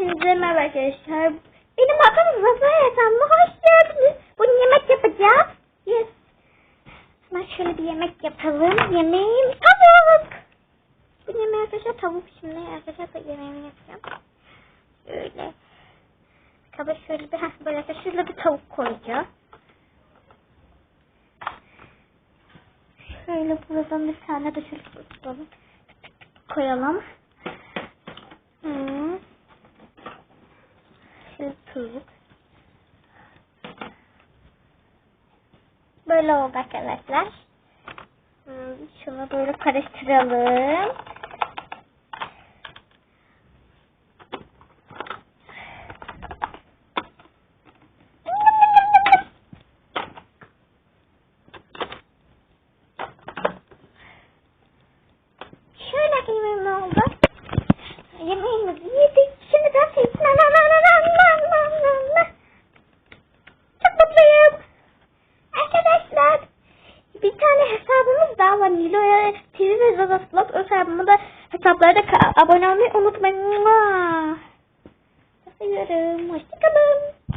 Hepinize merhaba arkadaşlar. Benim adım Zafer Efendi. Hoş geldiniz. Bugün yemek yapacağız. Yes. Hemen şöyle bir yemek yapalım. Yemeğim tavuk. Bu yemeği arkadaşlar tavuk şimdi. Arkadaşlar yemeğimi yapacağım. Şöyle. Kaba şöyle bir, heh, böyle şöyle bir tavuk koyacağım. Şöyle buradan bir tane de şöyle koyalım. Koyalım. Şöyle tuzluk. Böyle oldu arkadaşlar. Hmm, şunu böyle karıştıralım. Mutluyum. Arkadaşlar bir tane hesabımız daha var. Nilo'ya TV ve Zaza Vlog hesabımı da hesaplara da abone olmayı unutmayın. Seviyorum. Hoşçakalın.